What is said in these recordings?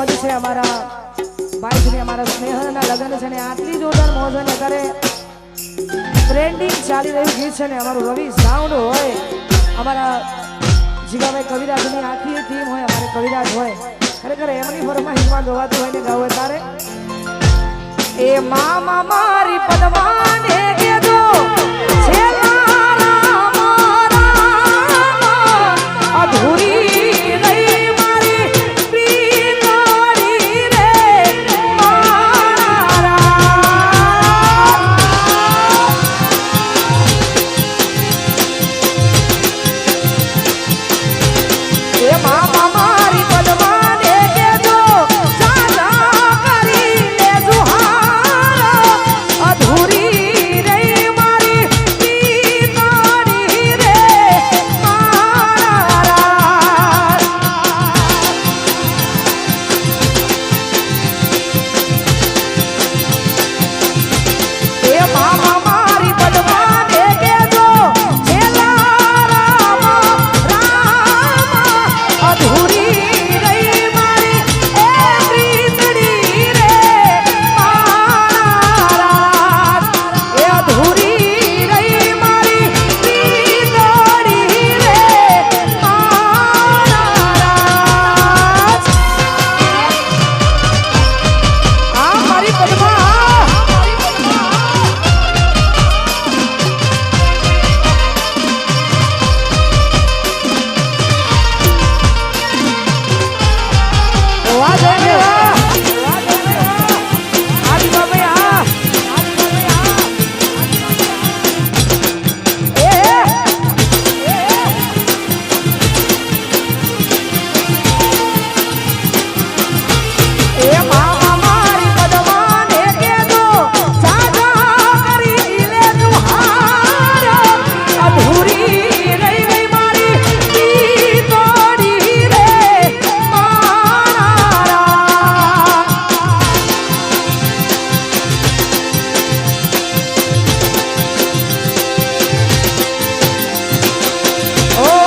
મોજ છે અમારા. ભાઈની અમારા સ્નેહના લગ્ન છે ને આટલી જોરદાર મોજ અને કરે ટ્રેન્ડિંગ ચાલી રહ્યું ગીત છે ને અમારું રવિ સાઉન્ડ હોય. અમારા જીગાભાઈ કવિરાજની આખી ટીમ હોય, અમારે કવિરાજ હોય. ખરેખર એમની ફરમાઈશમાં ગવાતું હોય ને ગાવું તારે? એ મામા મારી પદવાને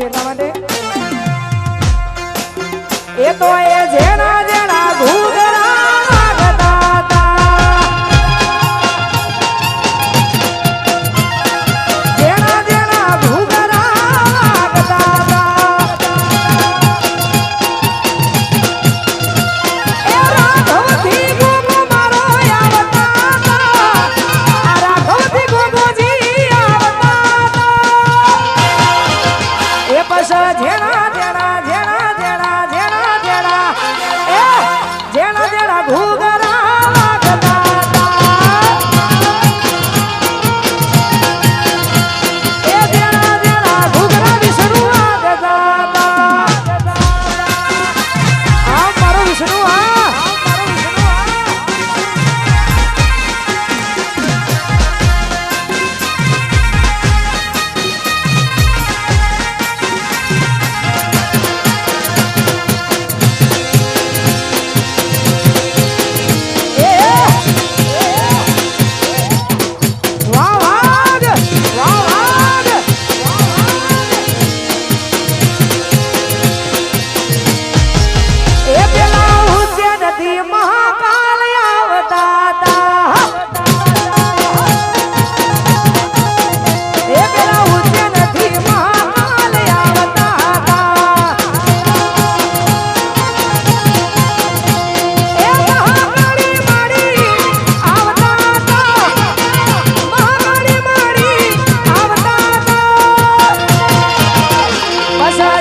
છે એટલા માટે? એ તો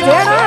சேடா